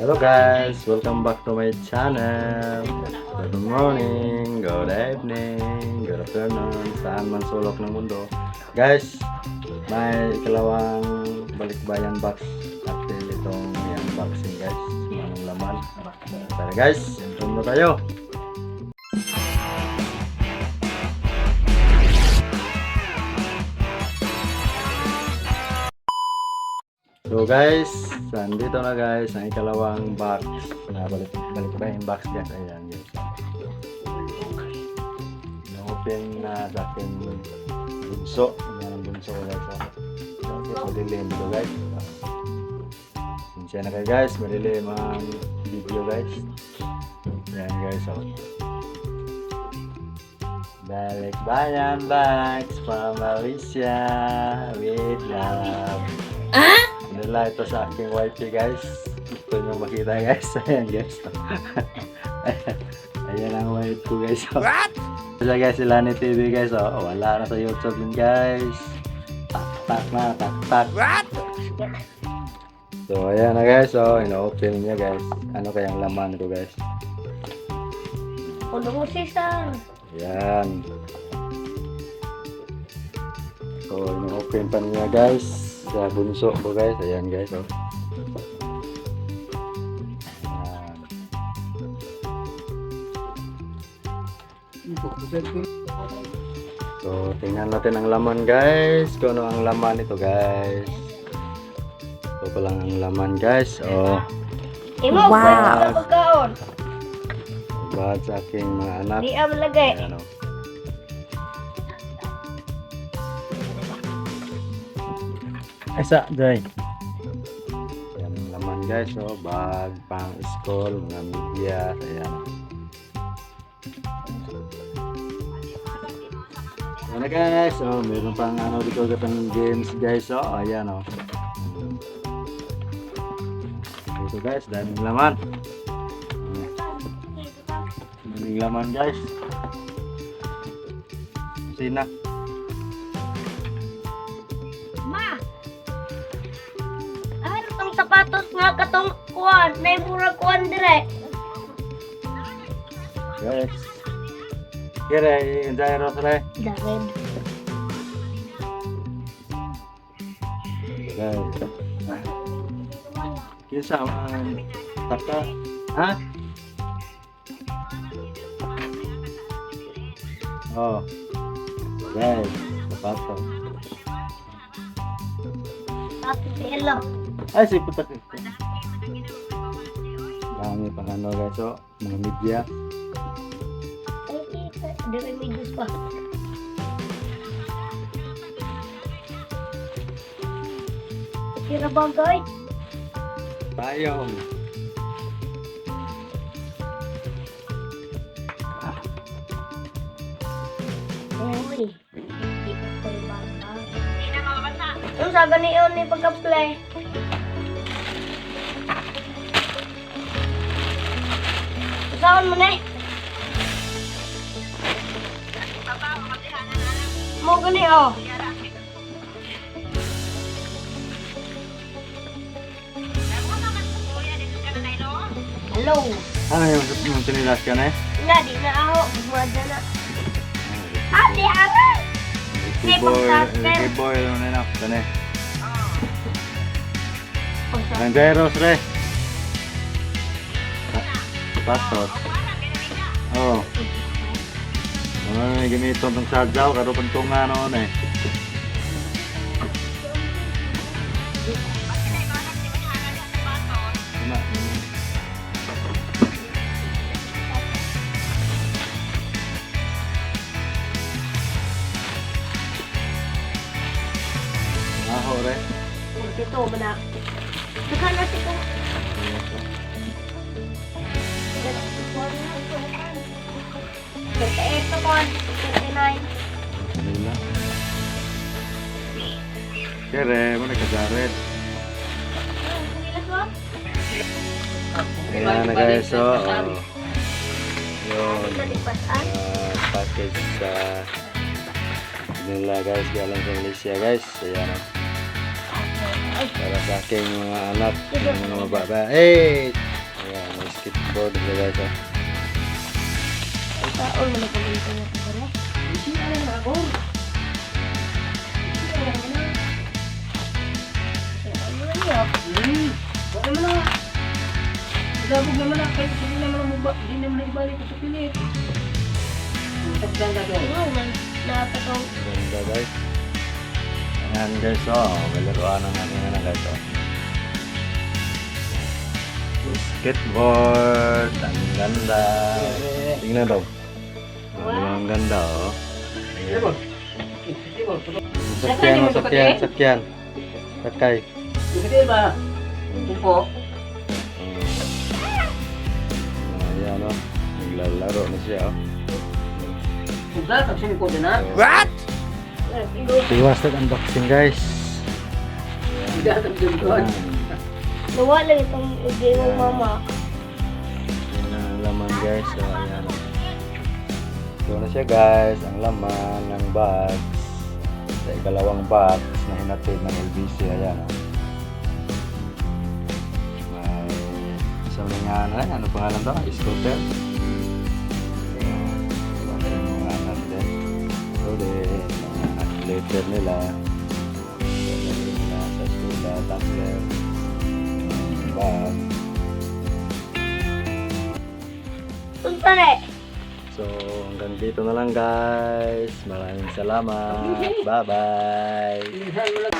Hello guys, welcome back to my channel. Good morning, good evening, good afternoon, saan man sulok ng mundo. Guys, may ikalawang balikbayan box natin itong unboxing guys. Anong laman. Tara guys, intro na tayo. So guys, nandito na guys ang ikalawang box na balik balik ba yung box guys ayan guys. Na-open na sa aking bunso. Ayan ang bunso ko guys. ah. Okay, madilim dito guys. Siya na kayo guys, madilim ang video guys. Ayan guys. Oh. Balik bayan box from Malaysia with love. Nila ito sa aking wifi guys. Gusto nyo makita guys. Ayan guys. Ayan ang wife ko guys. What? Kasi guys sila ni TV guys. Oh. Wala na sa YouTube yun guys. Tak tak na. Tak tak. What? So ayan na guys. Oh, ino-open niya guys. Ano kayang laman nito guys? Ulo mo sister. Ayan. So, ino-open pa niya guys. Sa bunso ko guys. Ayan guys. Oh. So, tingnan natin ang laman guys. Kung ano ang laman nito guys. Ito pa lang ang laman guys. Oh, Wow. bag sa aking mga anak. Di am lagay. Ayan oh. Esa, Jay. Ayan ang laman guys, oh, bag, pang school, mga media, ayan. Ayan na guys, oh, meron pang ano dito gatang games guys, oh, ayan oh. Dito guys, daming laman. Daming laman guys. Sina. Ma. Sapatos nga katong kuan, na mura kuan dire. Guys. Kira, enjoy Rosale. Dared. Guys. Kinsa man taka? Ha? Oh. Guys, sapato. Tapi hello. Ay, si putak. Dami pang ano guys, oh. Mga media. May Diyos pa. Kira bagay. Payong. Uy. Di ko ko'y bata. Ang sa ganiyon ni pagka-play. Saan mo na eh? Mo gani oh. Hello. Ano yung, yung tinilas ka na eh? Nga, di na ako. Buwada na. Ah, di Keyboard, pagsasker. keyboard, ano na, kane. Pagsa- Ang gyros, re. patot oh. Ay gini itong sadyaw karo oh noon nah, oh, eh 38 to po. 39. Kanila. Kere, mo nagkagaret. Ayan na guys, so, oh, yun, uh, package sa nila guys, galing sa Malaysia guys, ayan, para sa aking mga anak, mga babae, hey! Skateboard na guys. Oh. Ang taon mo na pagunta na ito na. Ano na niya? Gabog naman na, kahit hindi naman mo ba, hindi naman ibalik ko sa pilit. Pagdanda doon. Ano man? Nakatakaw. Ganda guys. Ayan guys, oh. May laruan na natin na guys, oh. Skateboard. Ang ganda. Tingnan daw. Ang ganda, oh. Sibol. Ayan. Sibol. Sakyan, oh, sakyan, sakyan. Sakay. Hindi ba? Tupo. Oh, ayan, oh. Naglalaro na siya, oh. Ha. Tiwas na unboxing guys. Tidak akan jenggot. Nawala itong ugay ng mama. Yan ang laman guys. So, ayan. Ito na siya guys. Ang laman ng box. Sa ikalawang box na hinatid ng LBC. Ayan. Oh. May isang nga na. Ano pangalan to? Scooter. Ayan. Letter nila. Letter nila sa scooter. Tumbler. Na eh. So, hanggang dito na lang guys. Maraming salamat. Bye-bye.